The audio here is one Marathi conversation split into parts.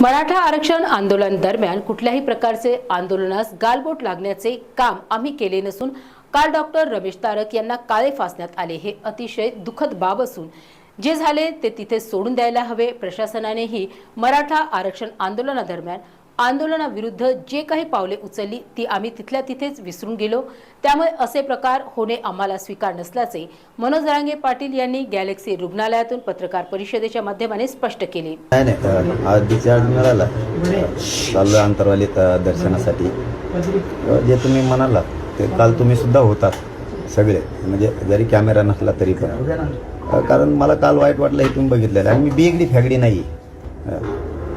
मराठा आरक्षण आंदोलन दरम्यान कुठल्याही प्रकारचे आंदोलनास गालबोट लागण्याचे काम आम्ही केले नसून काल डॉक्टर रमेश तारक यांना काळे फासण्यात आले हे अतिशय दुःखद बाब असून जे झाले ते तिथे सोडून द्यायला हवे. प्रशासनानेही मराठा आरक्षण आंदोलनादरम्यान आंदोलनाविरुद्ध जे काही पावले उचलली ती आम्ही तिथल्या तिथेच विसरून गेलो. त्यामुळे असे प्रकार होणे आम्हाला स्वीकार नसल्याचे मनोज रांगे पाटील यांनी गॅलेक्सी रुग्णालयातून पत्रकार परिषदेच्या माध्यमाने स्पष्ट केले. नाही नाही आज मिळाला. चाललो अंतरवालीत दर्शनासाठी. जे तुम्ही म्हणाला ते काल तुम्ही सुद्धा होतात सगळे. म्हणजे जरी कॅमेरा नसला तरी पण. कारण मला काल वाईट वाटलं हे तुम्ही बघितलेलं. आणि मी बिगडी फॅगडी नाही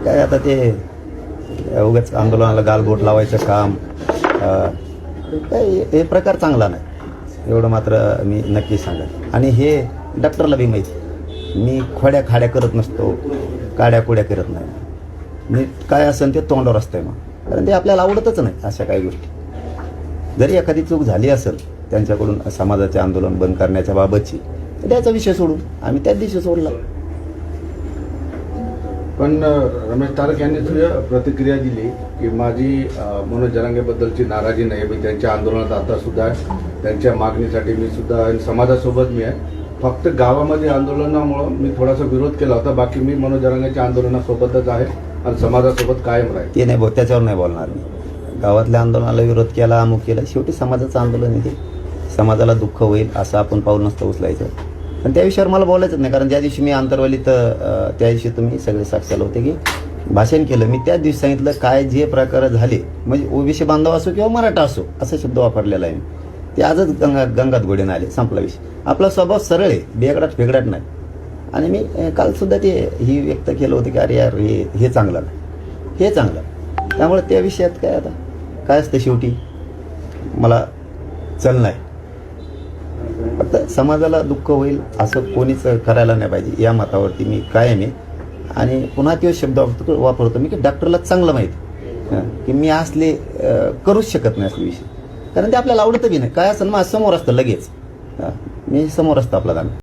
काय आता ते उगाच आंदोलनाला गालबोट लावायचं काम हे प्रकार चांगला नाही. एवढं मात्र मी नक्की सांगेन. आणि हे डॉक्टरला बी माहिती. मी खोड्या खाड्या करत नसतो काड्या कुड्या करत नाही. मी काय असेल ते तोंडावर असतंय मग. कारण ते आपल्याला आवडतच नाही अशा काही गोष्टी. जरी एखादी चूक झाली असेल त्यांच्याकडून समाजाचे आंदोलन बंद करण्याच्या बाबतची त्याचा विषय सोडून आम्ही त्याच दिवशी सोडला. पण रमेश तारक यांनी तुझ्या प्रतिक्रिया दिली की माझी मनोज जरांगेबद्दलची नाराजी नाही मी त्यांच्या आंदोलनात आता सुद्धा आहे. त्यांच्या मागणीसाठी मी सुद्धा आणि समाजासोबत मी आहे. फक्त गावामध्ये आंदोलनामुळं मी थोडासा विरोध केला होता. बाकी मी मनोज जरांगेच्या आंदोलनासोबतच आहे आणि समाजासोबत कायम राहील. ते नाही बोल त्याच्यावर नाही बोलणार मी. गावातल्या आंदोलनाला विरोध केला अमुक केला. शेवटी समाजाचं आंदोलन येते समाजाला दुःख होईल असं आपण पाऊल नसतं उचलायचं. पण त्या विषयावर मला बोलायचंच नाही. कारण ज्या दिवशी मी आंतरवालीत त्या दिवशी तुम्ही सगळे साक्षाला होते की भाषण केलं. मी त्याच दिवशी सांगितलं काय जे प्रकार झाले म्हणजे ओबीसी बांधव असो किंवा मराठा असो असा शब्द वापरलेला आहे मी. ते आजच गंगा गंगात घोडेनं आले संपला विषय. आपला स्वभाव सरळ आहे बेगडाट फेगडाट नाही. आणि मी कालसुद्धा काल सुद्धा ते ही व्यक्त केलं होतं की अरे यार हे हे चांगलं नाही. हे चांगलं त्यामुळे त्या विषयात काय आता? काय असतं शेवटी? मला चल नाही. फक्त समाजाला दुःख होईल असं कोणीच करायला नाही पाहिजे. या मतावरती मी कायम आहे. आणि पुन्हा तो शब्द वापरतो मी की डॉक्टरला चांगलं माहिती. की मी असले करूच शकत नाही असले विषय. कारण ते आपल्याला आवडतं बी नाही. काय असं माझं समोर असतं लगेच. मी समोर असतं आपला गाणं